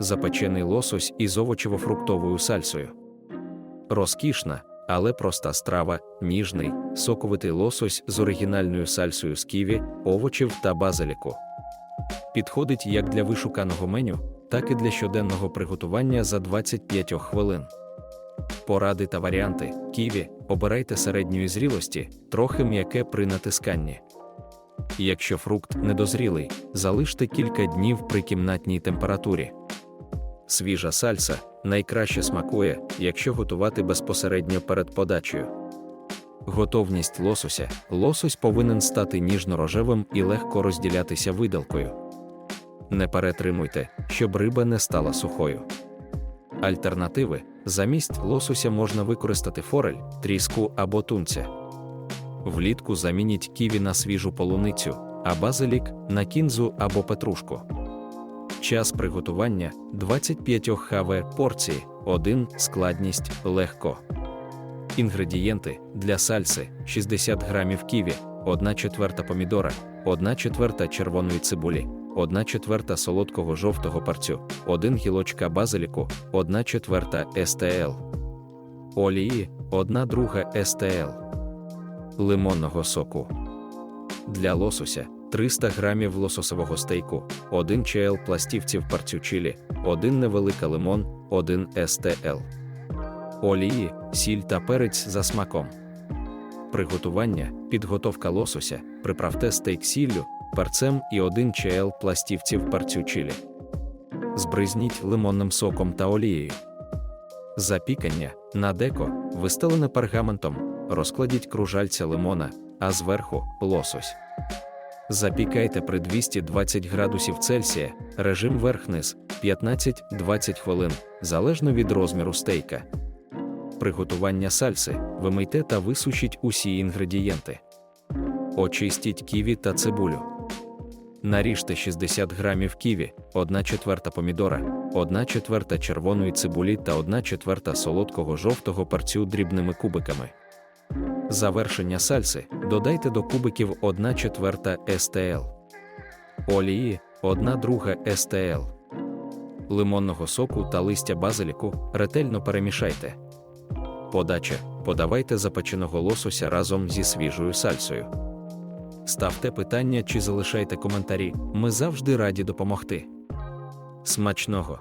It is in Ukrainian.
запечений лосось із овочево-фруктовою сальсою. Розкішна, але проста страва, ніжний, соковитий лосось з оригінальною сальсою з ківі, овочів та базиліку. Підходить як для вишуканого меню, так і для щоденного приготування за 25 хвилин. Поради та варіанти ківі обирайте середньої зрілості, трохи м'яке при натисканні. Якщо фрукт недозрілий, залиште кілька днів при кімнатній температурі. Свіжа сальса найкраще смакує, якщо готувати безпосередньо перед подачею. Готовність лосося. Лосось повинен стати ніжно-рожевим і легко розділятися видалкою. Не перетримуйте, щоб риба не стала сухою. Альтернативи замість лосося можна використати форель, тріску або тунця. Влітку замініть ківі на свіжу полуницю, а базилік на кінзу або петрушку. Час приготування 25 хв порції, 1 складність легко. Інгредієнти для сальси 60 г ківі, 1 четверта помідора, 1 четверта червоної цибулі, 1 четверта солодкого жовтого парцю, 1 гілочка базиліку, 1 четверта СТЛ. Олії 1 друга СТЛ. Лимонного соку. Для лосося 300 г лососового стейку, 1 чл пластівців парцю чилі, 1 невелика лимон, 1 СТЛ. Олії, сіль та перець за смаком. Приготування, підготовка лосося, приправте стейк сіллю, перцем і 1 чл пластівців парцю чилі. Збризніть лимонним соком та олією. Запікання на деко, вистелене пергаментом, розкладіть кружальця лимона, а зверху лосось. Запікайте при 220 градусів Цельсія, режим верх-низ 15-20 хвилин, залежно від розміру стейка. Приготування сальси вимийте та висушіть усі інгредієнти. Очистіть ківі та цибулю. Наріжте 60 грамів ківі, 1 четверта помідора, 1 четверта червоної цибулі та 1 четверта солодкого жовтого парцю дрібними кубиками. Завершення сальси додайте до кубиків 1 четверта СТЛ. Олії 1 друга СТЛ. Лимонного соку та листя базиліку ретельно перемішайте. Подача. Подавайте запеченого лосося разом зі свіжою сальсою. Ставте питання чи залишайте коментарі. Ми завжди раді допомогти. Смачного!